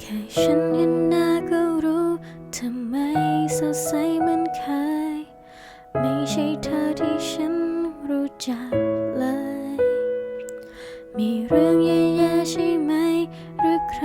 แค่ฉันเห็นหน้าก็รู้ทำไม่สดใสเหมือนเคย ไม่ใช่เธอที่ฉันรู้จักเลย มีเรื่องแย่ๆใช่ไหม หรือใคร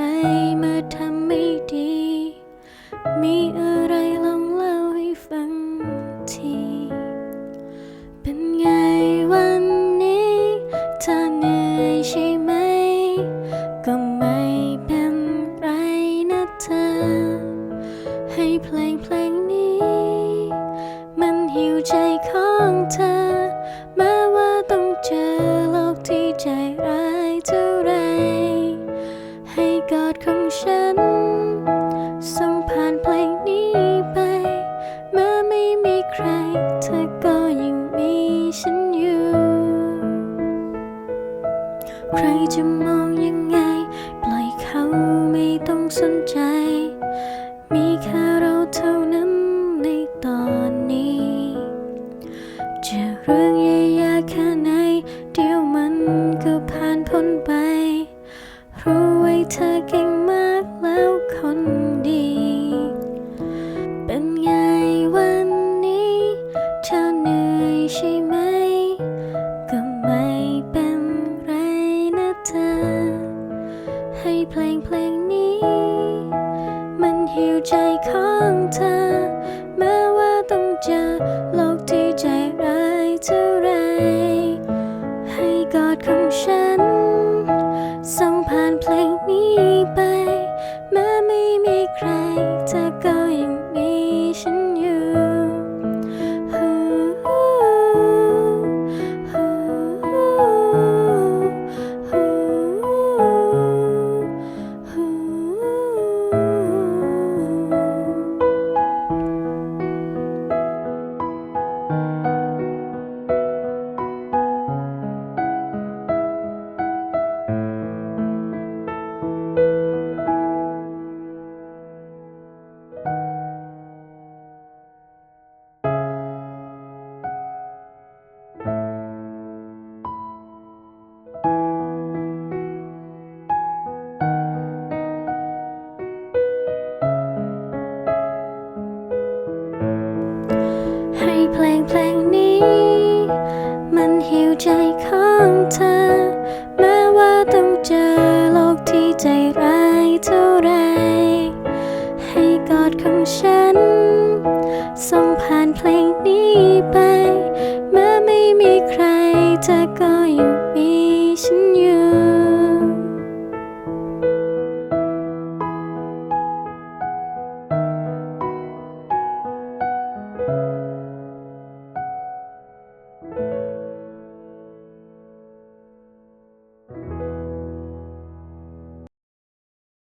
เพลงเพลงนี้ มันหิวใจของเธอ แม้ว่าต้องเจอโลกที่ใจร้ายเท่าไร ให้กอดของฉัน ส่งผ่านเพลงนี้ไป แม้ไม่มีใคร เธอก็ยังมีฉันอยู่ ใครจะมอง เธอเก่งมากแล้วคนดี เป็นไงวันนี้เธอเหนื่อยใช่ไหม ก็ไม่เป็นไรนะเธอ ให้เพลงเพลงนี้ มันหิวใจของเธอ งนี้ ใจร้ายเท่าไร ให้กอดของฉัน ส่งผ่านเพลงนี้ไปแม้ไม่มีใครเธอก็ยังมีฉันอยู่